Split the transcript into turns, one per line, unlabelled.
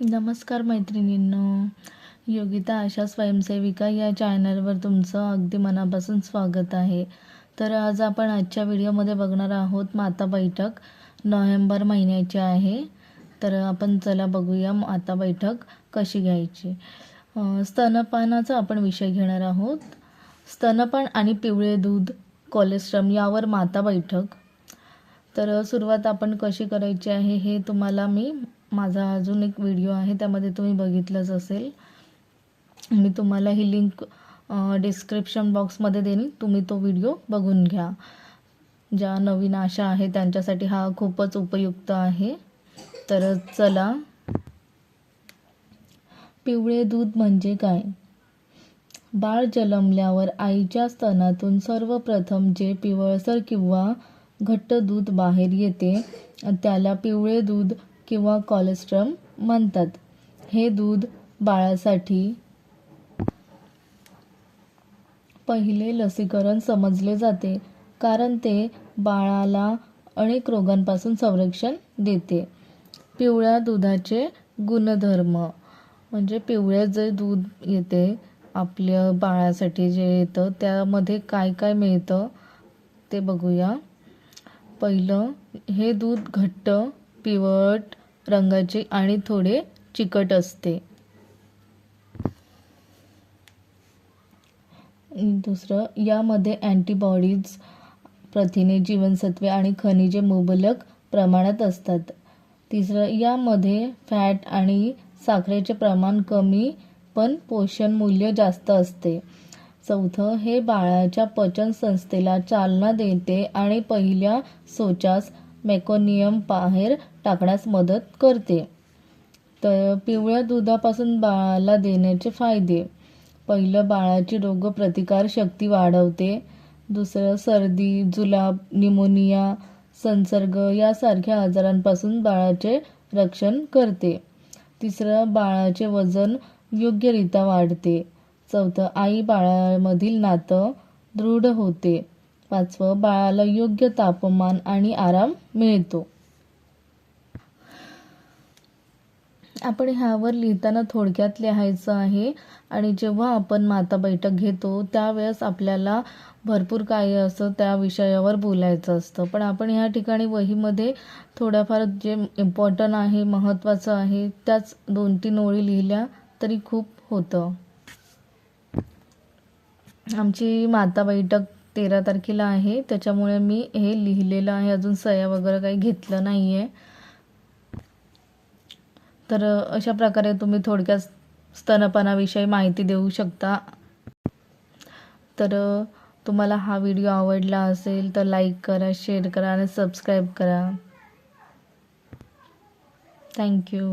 नमस्कार मैत्रिणींनो. योगिता आशा स्वयंसेविका या चॅनलवर तुमचं अगदी मनापासून स्वागत आहे. तर आज आपण आजच्या व्हिडिओमध्ये बघणार आहोत माता बैठक नोव्हेंबर महिन्याची आहे. तर आपण चला बघूया माता बैठक कशी घ्यायची. स्तनपानाचा आपण विषय घेणार आहोत. स्तनपान आणि पिवळे दूध कोलेस्ट्रॉम यावर माता बैठक. तर सुरुवात आपण कशी करायची आहे हे तुम्हाला मी माझा अजून एक व्हिडिओ आहे त्यामध्ये तुम्ही बघितलंच असेल. मी तुम्हाला ही लिंक डिस्क्रिप्शन बॉक्समध्ये देईन. तुम्ही तो व्हिडिओ बघून घ्या. ज्या नवीन आशा आहे त्यांच्यासाठी हा खूपच उपयुक्त आहे. तर चला. पिवळे दूध म्हणजे काय? बाळ जन्मल्यावर आईच्या स्तनातून सर्वप्रथम जे पिवळसर किंवा घट्ट दूध बाहेर येते त्याला पिवळे दूध किंवा कॉलेस्ट्रम म्हणतात. हे दूध बाळासाठी पहिले लसीकरण समजले जाते कारण ते बाळाला अनेक रोगांपासून संरक्षण देते. पिवळ्या दुधाचे गुणधर्म म्हणजे पिवळे जे दूध येते आपल्या बाळासाठी जे येतं त्यामध्ये काय काय मिळतं ते बघूया. पहिलं हे दूध घट्ट पिवट रंगाचे आणि थोडे चिकट असते. दुसरं यामध्ये अँटीबॉडीज प्रथिने जीवनसत्वे आणि खनिजे मुबलक प्रमाणात असतात. तिसरं यामध्ये फॅट आणि साखरेचे प्रमाण कमी पण पोषण मूल्य जास्त असते. चौथं हे बाळाच्या पचन संस्थेला चालना देते आणि पहिल्या सोचास मेकोनियम बाहेर टाकण्यास मदत करते. तर पिवळ्या दुधापासून बाळाला देण्याचे फायदे. पहिलं बाळाची रोगप्रतिकार शक्ती वाढवते. दुसरं सर्दी जुलाब निमोनिया संसर्ग यासारख्या आजारांपासून बाळाचे रक्षण करते. तिसरं बाळाचे वजन योग्यरित्या वाढते. चौथं आई बाळामधील नातं दृढ होते. पाचवं बाळाला योग्य तापमान आणि आराम मिळतो. आपण ह्यावर लिहिताना थोडक्यात लिहायचं आहे. आणि जेव्हा आपण माता बैठक घेतो त्यावेळेस आपल्याला भरपूर काही असं त्या विषयावर बोलायचं असतं. पण आपण ह्या ठिकाणी वहीमध्ये थोड्याफार जे इम्पॉर्टंट आहे महत्त्वाचं आहे त्याच दोन तीन ओळी लिहिल्या तरी खूप होतं. आमची माता बैठक तेरा तारखेला आहे. त्याच्यामुळे मी हे लिहिलेलं आहे. अजून सह्या वगैरे काही घेतलं नाही आहे तर अशा प्रकारे तुम्ही थोडक्यात स्तनपानाविषयी माहिती देऊ शकता. तर तुम्हाला हा व्हिडिओ आवडला असेल तर लाईक करा शेअर करा आणि सबस्क्राईब करा. थँक्यू.